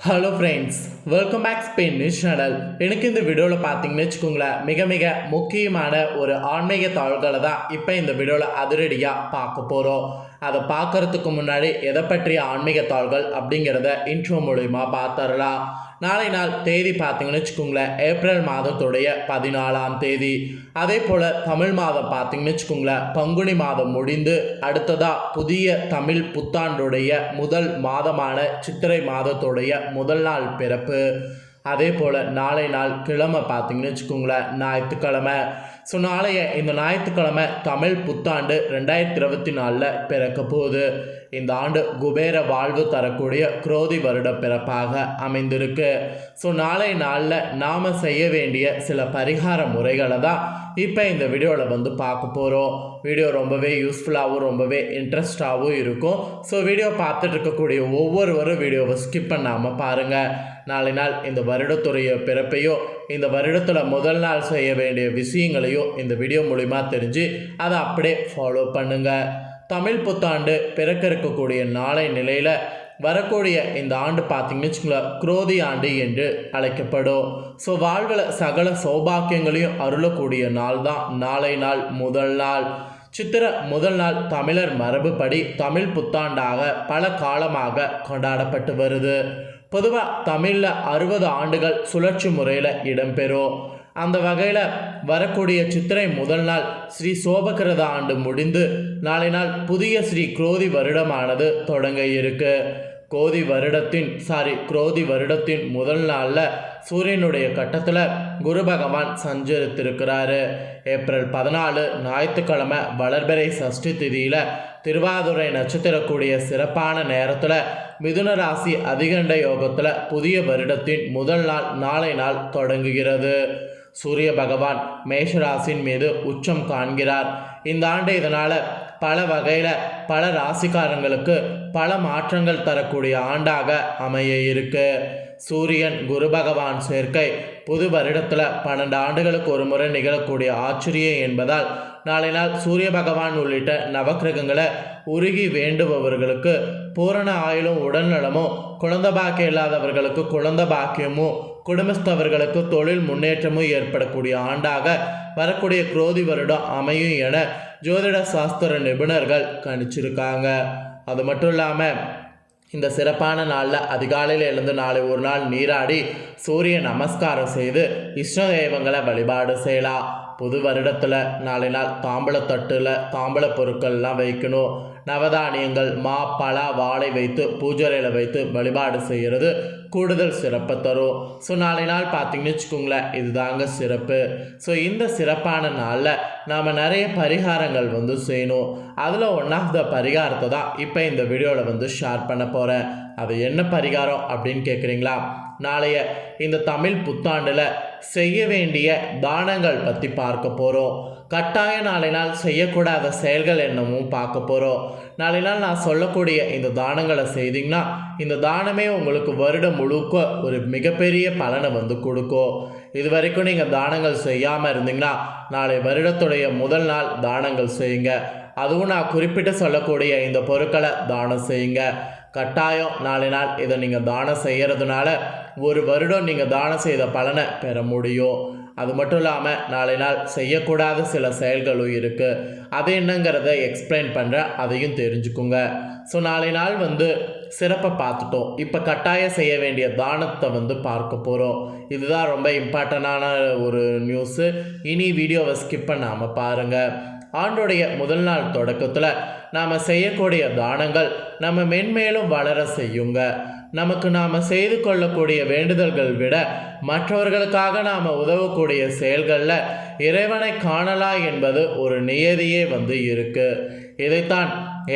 Hello friends welcome back Spain news channel எனக்கு இந்த வீடியோவில் பார்த்தீங்கன்னு வச்சுக்கோங்களேன் மிக மிக முக்கியமான ஒரு ஆன்மீக தாள்களை தான் இப்போ இந்த வீடியோவில் அதிரடியாக பார்க்க போகிறோம் அதை பார்க்கறதுக்கு முன்னாடி எதை பற்றிய ஆன்மீக தாள்கள் அப்படிங்கிறத இன்ட்ரோ மூலிமா பார்த்துடலாம். நாளை நாள் தேதி பார்த்தீங்கன்னு வச்சுக்கோங்களேன். ஏப்ரல் மாதத்துடைய பதினாலாம் தேதி. அதே போல் தமிழ் மாதம் பார்த்தீங்கன்னு வச்சுக்கோங்களேன். பங்குனி மாதம் முடிந்து அடுத்ததாக புதிய தமிழ் புத்தாண்டுடைய முதல் மாதமான சித்திரை மாதத்துடைய முதல் நாள் பிறப்பு. அதே போல் நாளை நாள் கிழமை பார்த்தீங்கன்னு வச்சுக்கோங்களேன். ஞாயிற்றுக்கிழமை. ஸோ நாளைய இந்த ஞாயிற்றுக்கிழமை தமிழ் புத்தாண்டு ரெண்டாயிரத்தி இருபத்தி நாலில் பிறக்க போகுது. இந்த ஆண்டு குபேர வாழ்வு தரக்கூடிய குரோதி வருட பிறப்பாக அமைந்திருக்கு. ஸோ நாளை நாளில் நாம் செய்ய வேண்டிய சில பரிகார முறைகளை தான் இப்போ இந்த வீடியோவில் வந்து பார்க்க போகிறோம். வீடியோ ரொம்பவே யூஸ்ஃபுல்லாகவும் ரொம்பவே இன்ட்ரெஸ்டாகவும் இருக்கும். ஸோ வீடியோ பார்த்துட்டு இருக்கக்கூடிய ஒவ்வொருவரும் வீடியோவை ஸ்கிப் பண்ணாமல் பாருங்கள் நாளை நாள் இந்த வருடத்துடைய பிறப்பையோ இந்த வருடத்தில் முதல் நாள் செய்ய வேண்டிய விஷயங்களையோ இந்த வீடியோ மூலிமா தெரிஞ்சு அதை அப்படியே ஃபாலோ பண்ணுங்கள் தமிழ் புத்தாண்டு பிறக்க இருக்கக்கூடிய நாளை நிலையில் வரக்கூடிய இந்த ஆண்டு பார்த்தீங்கன்னு வச்சுக்கோங்களேன் குரோதி ஆண்டு என்று அழைக்கப்படும். ஸோ வாழ்வில் சகல சௌபாக்கியங்களையும் அருளக்கூடிய நாள் தான் நாளை நாள் முதல் நாள். சித்திர முதல் நாள் தமிழர் மரபுப்படி தமிழ் புத்தாண்டாக பல காலமாக கொண்டாடப்பட்டு வருது. பொதுவாக தமிழில் அறுபது ஆண்டுகள் சுழற்சி முறையில் இடம்பெறும். அந்த வகையில் வரக்கூடிய சித்திரை முதல் நாள் ஸ்ரீ சோபகிரத ஆண்டு முடிந்து நாளை நாள் புதிய ஸ்ரீ குரோதி வருடமானது தொடங்க இருக்குது கோதி வருடத்தின் சாரி குரோதி வருடத்தின் முதல் நாளில் சூரியனுடைய கட்டத்தில் குரு பகவான் சஞ்சரித்திருக்கிறாரு. ஏப்ரல் பதினாலு ஞாயிற்றுக்கிழமை வளர்பிறை சஷ்டி திதியில் திருவாதுரை நட்சத்திரக்கூடிய சிறப்பான நேரத்தில் மிதுன ராசி அதிகண்ட யோகத்தில் புதிய வருடத்தின் முதல் நாள் நாளை நாள் தொடங்குகிறது. சூரிய பகவான் மேஷராசின் மீது உச்சம் காண்கிறார். இந்த ஆண்டு இதனால் பல வகையில் பல ராசிக்காரங்களுக்கு பல மாற்றங்கள் தரக்கூடிய ஆண்டாக அமைய இருக்கு. சூரியன் குரு பகவான் சேர்க்கை புது வருடத்தில் பன்னெண்டு ஆண்டுகளுக்கு ஒரு முறை நிகழக்கூடிய ஆச்சரியம் என்பதால் நாளை நாள் சூரிய பகவான் உள்ளிட்ட நவக்கிரகங்களை உருகி வேண்டுபவர்களுக்கு பூரண ஆயுளும் உடல்நலமும் குழந்த பாக்கியம் இல்லாதவர்களுக்கு குழந்த பாக்கியமும் குடும்பஸ்தவர்களுக்கு தொழில் முன்னேற்றமும் ஏற்படக்கூடிய ஆண்டாக வரக்கூடிய குரோதி வருடம் அமையும் என ஜோதிட சாஸ்திர நிபுணர்கள் கணிச்சிருக்காங்க. அது மட்டும் இல்லாமல் இந்த சிறப்பான நாளில் அதிகாலையில் எழுந்து நாளை ஒரு நாள் நீராடி சூரிய நமஸ்காரம் செய்து இஷ்ட தெய்வங்களை வழிபாடு செய்யலாம். புது வருடத்தில் நாளை நாள் தாம்பழத்தட்டில் தாம்பழ பொருட்கள்லாம் வைக்கணும். நவதானியங்கள் மா பலா வாழை வைத்து பூஜரையில் வைத்து வழிபாடு செய்கிறது கூடுதல் சிறப்பை தரும். ஸோ நாளை நாள் பார்த்தீங்கன்னு வச்சுக்கோங்களேன் இதுதாங்க சிறப்பு. ஸோ இந்த சிறப்பான நாளில் நாம் நிறைய பரிகாரங்கள் வந்து செய்யணும். அதில் ஒன் ஆஃப் த பரிகாரத்தை தான் இப்போ இந்த வீடியோவில் வந்து ஷேர் பண்ண போகிறேன் அது என்ன பரிகாரம் அப்படின்னு கேட்குறீங்களா நாளைய இந்த தமிழ் புத்தாண்டில் செய்ய வேண்டிய தானங்கள் பற்றி பார்க்க போகிறோம் கட்டாய நாளை நாள் செய்யக்கூடாத செயல்கள் என்னமும் பார்க்க போகிறோம் நாளை நாள் நான் சொல்லக்கூடிய இந்த தானங்களை செய்தீங்கன்னா இந்த தானமே உங்களுக்கு வருடம் முழுக்க ஒரு மிகப்பெரிய பலனை வந்து கொடுக்கும். இது வரைக்கும் நீங்கள் தானங்கள் செய்யாமல் இருந்தீங்கன்னா நாளை வருடத்துடைய முதல் நாள் தானங்கள் செய்யுங்க. அதுவும் நான் குறிப்பிட்டு சொல்லக்கூடிய இந்த பொருட்களை தானம் செய்யுங்க. கட்டாயம் நாளை நாள் இதை நீங்கள் தானம் செய்கிறதுனால ஒரு வருடம் நீங்கள் தானம் செய்த பலனை பெற முடியும். அது மட்டும் இல்லாமல் நாளை நாள் செய்யக்கூடாத சில செயல்களும் இருக்குது அது என்னங்கிறத எக்ஸ்பிளைன் பண்ணுறேன் அதையும் தெரிஞ்சுக்குங்க. ஸோ நாளை நாள் வந்து சிறப்பை பார்த்துட்டோம். இப்போ கட்டாயம் செய்ய வேண்டிய தானத்தை வந்து பார்க்க போகிறோம் இதுதான் ரொம்ப இம்பார்ட்டண்டான ஒரு நியூஸு இனி வீடியோவை ஸ்கிப் பண்ணாமல் பாருங்கள் ஆண்டுடைய முதல் நாள் தொடக்கத்தில் நாம் செய்யக்கூடிய தானங்கள் நம்ம மென்மேலும் வளர செய்யுங்க. நமக்கு நாம் செய்து கொள்ளக்கூடிய வேண்டுதல்கள் விட மற்றவர்களுக்காக நாம் உதவக்கூடிய செயல்களில் இறைவனை காணலாம் என்பது ஒரு நியதியே வந்து இருக்கு. இதைத்தான்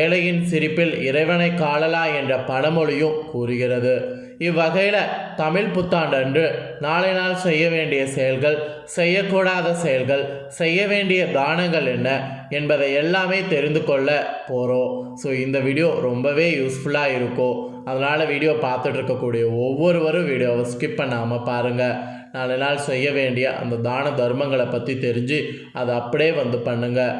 ஏழையின் சிரிப்பில் இறைவனை காணலா என்ற பழமொழியும் கூறுகிறது. இவ்வகையில் தமிழ் புத்தாண்டன்று நாளை நாள் செய்ய வேண்டிய செயல்கள் செய்யக்கூடாத செயல்கள் செய்ய வேண்டிய தானங்கள் என்ன என்பதை எல்லாமே தெரிந்து கொள்ள போகிறோம் ஸோ இந்த வீடியோ ரொம்பவே யூஸ்ஃபுல்லாக இருக்கும். அதனால் வீடியோ பார்த்துட்டு இருக்கக்கூடிய ஒவ்வொருவரும் வீடியோவை ஸ்கிப் பண்ணாமல் பாருங்கள் நாலு நாள் செய்ய வேண்டிய அந்த தான தர்மங்களை பற்றி தெரிஞ்சு அதை அப்படியே வந்து பண்ணுங்கள்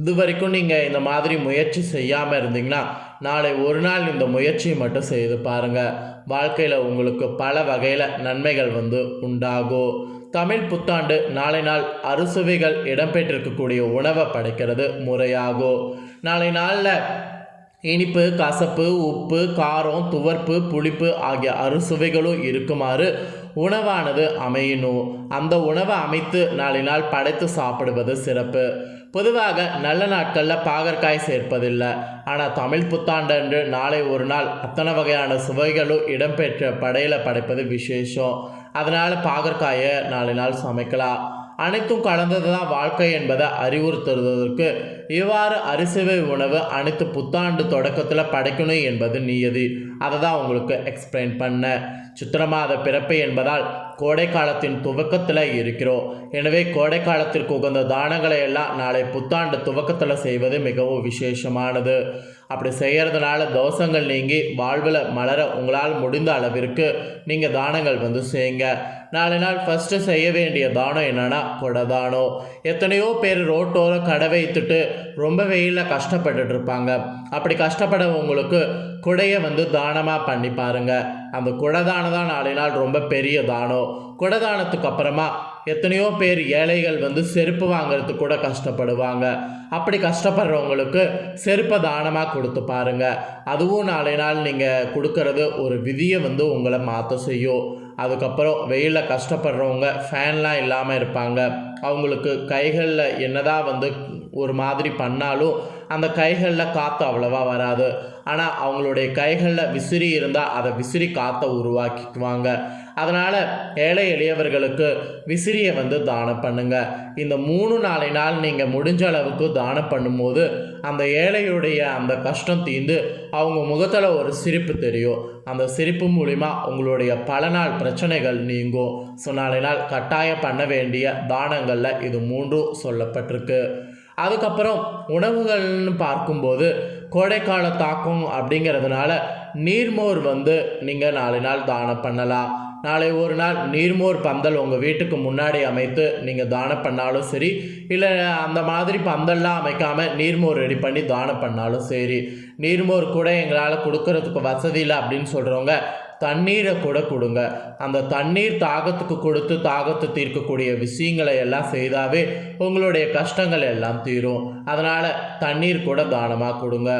இது வரைக்கும் நீங்கள் இந்த மாதிரி முயற்சி செய்யாமல் இருந்தீங்கன்னா நாளை ஒரு நாள் இந்த முயற்சியை மட்டும் செய்து பாருங்கள் வாழ்க்கையில் உங்களுக்கு பல வகையில் நன்மைகள் வந்து உண்டாகும் தமிழ் புத்தாண்டு நாளை நாள் அறுசுவைகள் இடம்பெற்றிருக்கக்கூடிய உணவை படைக்கிறது முறையாகும் நாளை நாளில் இனிப்பு கசப்பு உப்பு காரம் துவர்ப்பு புளிப்பு ஆகிய அறுசுவைகளும் இருக்குமாறு உணவானது அமையணும். அந்த உணவை அமைத்து நாளை நாள் படைத்து சாப்பிடுவது சிறப்பு. பொதுவாக நல்ல நாட்களில் பாகற்காய் சேர்ப்பதில்லை. ஆனால் தமிழ் புத்தாண்டன்று நாளை ஒரு நாள் அத்தனை வகையான சுவைகளும் இடம்பெற்ற படையில் படைப்பது விசேஷம். அதனால் பாகற்காயை நாலு நாள் சமைக்கலாம். அனைத்தும் கலந்தது தான் வாழ்க்கை என்பதை அறிவுறுத்துவதற்கு இவ்வாறு அரிசிவை உணவு அனைத்து புத்தாண்டு தொடக்கத்தில் படைக்கணும் என்பது நியதி. அதை தான் உங்களுக்கு எக்ஸ்பிளைன் பண்ணேன். சித்திர மாத பிறப்பு என்பதால் கோடை காலத்தின் துவக்கத்தில் இருக்கிறோம். எனவே கோடை காலத்திற்கு உகந்த தானங்களை எல்லாம் நாளை புத்தாண்டு துவக்கத்தில் செய்வது மிகவும் விசேஷமானது. அப்படி செய்கிறதுனால தோஷங்கள் நீங்கி வாழ்வில் மலர உங்களால் முடிந்த அளவிற்கு நீங்கள் தானங்கள் வந்து செய்யுங்க. நாலு நாள் ஃபஸ்ட்டு செய்ய வேண்டிய தானம் என்னென்னா கொடை தானம் எத்தனையோ பேர் ரோட்டோரம் கடை வைத்துட்டு ரொம்ப வெயிலில் கஷ்டப்பட்டுட்டு இருப்பாங்க. அப்படி கஷ்டப்படவங்களுக்கு குடையை வந்து தானமாக பண்ணி பாருங்கள் அந்த குடதானம் தான் நாளை நாள் ரொம்ப பெரிய தானம் குடதானத்துக்கு அப்புறமா எத்தனையோ பேர் ஏழைகள் வந்து செருப்பு வாங்குறதுக்கு கூட கஷ்டப்படுவாங்க. அப்படி கஷ்டப்படுறவங்களுக்கு செருப்பை தானமாக கொடுத்து பாருங்க. அதுவும் நாளை நாள் நீங்கள் கொடுக்கறது ஒரு விதியை வந்து உங்களை மாற்ற செய்யும். அதுக்கப்புறம் வெயிலில் கஷ்டப்படுறவங்க ஃபேன்லாம் இல்லாமல் இருப்பாங்க. அவங்களுக்கு கைகளில் என்னதான் வந்து ஒரு மாதிரி பண்ணாலும் அந்த கைகளில் காற்று அவ்வளவா வராது. ஆனால் அவங்களுடைய கைகளில் விசிறி இருந்தால் அதை விசிறி காற்றை உருவாக்கிக்குவாங்க. அதனால் ஏழை எளியவர்களுக்கு விசிறியை வந்து தானம் பண்ணுங்க. இந்த மூணு நாளை நாள் நீங்கள் முடிஞ்ச அளவுக்கு தானம் பண்ணும்போது அந்த ஏழையுடைய அந்த கஷ்டம் தீர்ந்து அவங்க முகத்தில் ஒரு சிரிப்பு தெரியும். அந்த சிரிப்பு மூலிமா உங்களுடைய பல நாள் பிரச்சனைகள் நீங்கும். ஸோ நாளை நாள் கட்டாயம் பண்ண வேண்டிய தானங்களில் இது மூன்றும் சொல்லப்பட்டிருக்கு. அதுக்கப்புறம் உணவுகள்னு பார்க்கும்போது கோடைக்கால தாக்கம் அப்படிங்கிறதுனால நீர்மோர் வந்து நீங்கள் நாலு நாள் தானம் பண்ணலாம். நாளை ஒரு நாள் நீர்மோர் பந்தல் உங்கள் வீட்டுக்கு முன்னாடி அமைத்து நீங்கள் தானம் பண்ணாலும் சரி இல்லை அந்த மாதிரி பந்தல்லாம் அமைக்காமல் நீர்மோர் ரெடி பண்ணி தானம் பண்ணாலும் சரி நீர்மோர் கூட எங்களால் கொடுக்கறதுக்கு வசதி இல்லை அப்படின்னு சொல்கிறவங்க தண்ணீரை கூட கொடுங்க. அந்த தண்ணீர் தாகத்துக்கு கொடுத்து தாகத்தை தீர்க்கக்கூடிய விஷயங்களை எல்லாம் செய்தாவே உங்களுடைய கஷ்டங்கள் எல்லாம் தீரும். அதனால் தண்ணீர் கூட தானமாக கொடுங்க.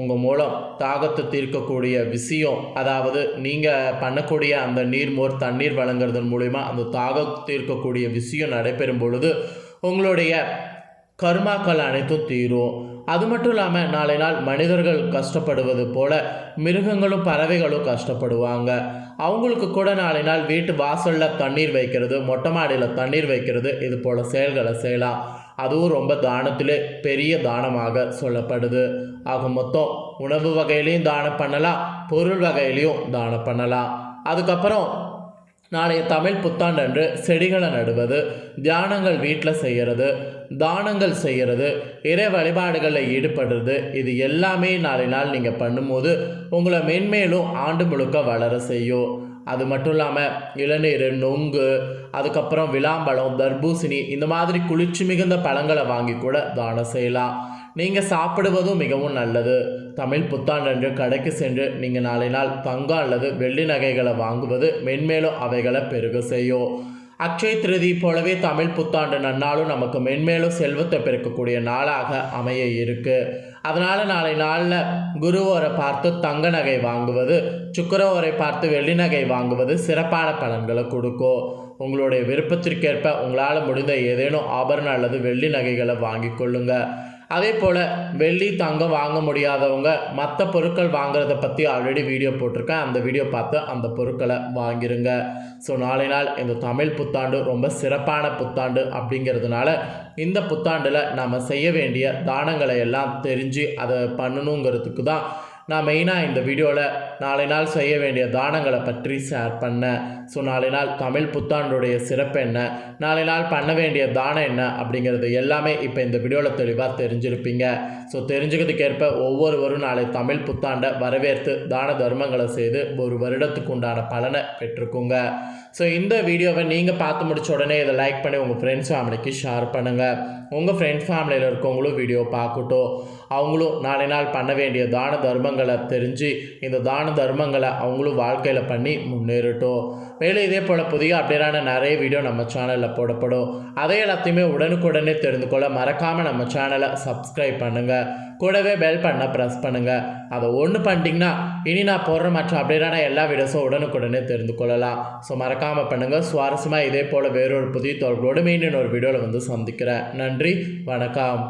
உங்கள் மூலம் தாகத்தை தீர்க்கக்கூடிய விஷயம் அதாவது நீங்கள் பண்ணக்கூடிய அந்த நீர்மோர் தண்ணீர் வழங்குறதன் மூலிமா அந்த தாகம் தீர்க்கக்கூடிய விஷயம் நடைபெறும் பொழுது உங்களுடைய கர்மாக்கள் அனைத்தும் தீரும். அது மட்டும் இல்லாமல் நாளை நாள் மனிதர்கள் கஷ்டப்படுவது போல மிருகங்களும் பறவைகளும் கஷ்டப்படுவாங்க. அவங்களுக்கு கூட நாளை நாள் வீட்டு வாசலில் தண்ணீர் வைக்கிறது மொட்டை மாடியில் தண்ணீர் வைக்கிறது இது போல் செயல்களை செய்யலாம். அதுவும் ரொம்ப தானத்திலே பெரிய தானமாக சொல்லப்படுது. ஆக மொத்தம் உணவு வகையிலையும் தானம் பண்ணலாம் பொருள் வகையிலையும் தானம் பண்ணலாம். அதுக்கப்புறம் நாளைய தமிழ் புத்தாண்டன்று செடிகளை நடுவது தியானங்கள் வீட்டில் செய்கிறது தானங்கள் செய்கிறது இறை வழிபாடுகளில் ஈடுபடுறது இது எல்லாமே நாளை நாள் நீங்கள் பண்ணும்போது உங்களை மென்மேலும் ஆண்டு முழுக்க வளர செய்யும். அது மட்டும் இல்லாமல் இளநீர் நொங்கு அதுக்கப்புறம் விளாம்பழம் தர்பூசணி இந்த மாதிரி குளிர்ச்சி மிகுந்த பழங்களை வாங்கி கூட தானம் செய்யலாம். நீங்கள் சாப்பிடுவதும் மிகவும் நல்லது. தமிழ் புத்தாண்டன்று கடைக்கு சென்று நீங்கள் நாளை நாள் தங்கம் அல்லது வெள்ளி நகைகளை வாங்குவது மென்மேலும் அவைகளை பெருக செய்யும். அக்ஷய திருதி போலவே தமிழ் புத்தாண்டு நன்னாலும் நமக்கு மென்மேலும் செல்வத்தை பெருக்கக்கூடிய நாளாக அமைய இருக்கு. அதனால் நாளை நாளில் குருவோரை பார்த்து தங்க நகை வாங்குவது சுக்கரவோரை பார்த்து வெள்ளி நகை வாங்குவது சிறப்பான பலன்களை கொடுக்கும். உங்களுடைய விருப்பத்திற்கேற்ப உங்களால் முடிந்த ஏதேனும் ஆபரணம் அல்லது வெள்ளி நகைகளை வாங்கி கொள்ளுங்கள் அதே போல் வெள்ளி தங்கம் வாங்க முடியாதவங்க மற்ற பொருட்கள் வாங்குறத பற்றி ஆல்ரெடி வீடியோ போட்டிருக்கேன். அந்த வீடியோ பார்த்து அந்த பொருட்களை வாங்கிருங்க. ஸோ நாளை நாள் இந்த தமிழ் புத்தாண்டு ரொம்ப சிறப்பான புத்தாண்டு அப்படிங்கிறதுனால இந்த புத்தாண்டில் நாம் செய்ய வேண்டிய தானங்களை எல்லாம் தெரிஞ்சு அதை பண்ணணுங்கிறதுக்கு தான் நான் மெயினாக இந்த வீடியோவில் நாளை நாள் செய்ய வேண்டிய தானங்களை பற்றி ஷேர் பண்ணேன். ஸோ நாளை நாள் தமிழ் புத்தாண்டுடைய சிறப்பு என்ன? நாளை நாள் பண்ண வேண்டிய தானம் என்ன? அப்படிங்கிறது எல்லாமே இப்போ இந்த வீடியோவில் தெளிவாக தெரிஞ்சிருப்பீங்க. ஸோ தெரிஞ்சுக்கிறதுக்கேற்ப ஒவ்வொருவரும் நாளை தமிழ் புத்தாண்டை வரவேற்று தான தர்மங்களை செய்து ஒரு வருடத்துக்கு உண்டான பலனை பெற்றுக்குங்க. ஸோ இந்த வீடியோவை நீங்கள் பார்த்து முடிச்ச உடனே இதை லைக் பண்ணி உங்கள் ஃப்ரெண்ட்ஸ் ஃபேமிலிக்கு ஷேர் பண்ணுங்கள் உங்கள் ஃப்ரெண்ட்ஸ் ஃபேமிலியில் இருக்கவங்களும் வீடியோ பார்க்கட்டும். அவங்களும் நாளை நாள் பண்ண வேண்டிய தான தர்மங்களை தெரிஞ்சு இந்த தான தர்மங்களை அவங்களும் வாழ்க்கையில் பண்ணி முன்னேறட்டும். மேலும் இதே போல் புதிய அப்டேட்டான நிறைய வீடியோ நம்ம சேனலில் போடப்படும். அதை எல்லாத்தையுமே உடனுக்குடனே தெரிந்து கொள்ள மறக்காமல் நம்ம சேனலை சப்ஸ்கிரைப் பண்ணுங்கள் கூடவே பெல் பண்ண ப்ரெஸ் பண்ணுங்கள் அதை ஒன்று பண்ணிட்டீங்கன்னா இனி நான் போடுற மற்ற அப்டேட்டான எல்லா வீடியோஸும் உடனுக்குடனே தெரிந்து கொள்ளலாம். ஸோ மறக்காமல் பண்ணுங்கள் சுவாரஸ்யமாக இதே போல் வேறொரு புதிய தோல்களோடு மீண்டும் ஒரு வீடியோவில் வந்து சந்திக்கிறேன். நன்றி. வணக்கம்.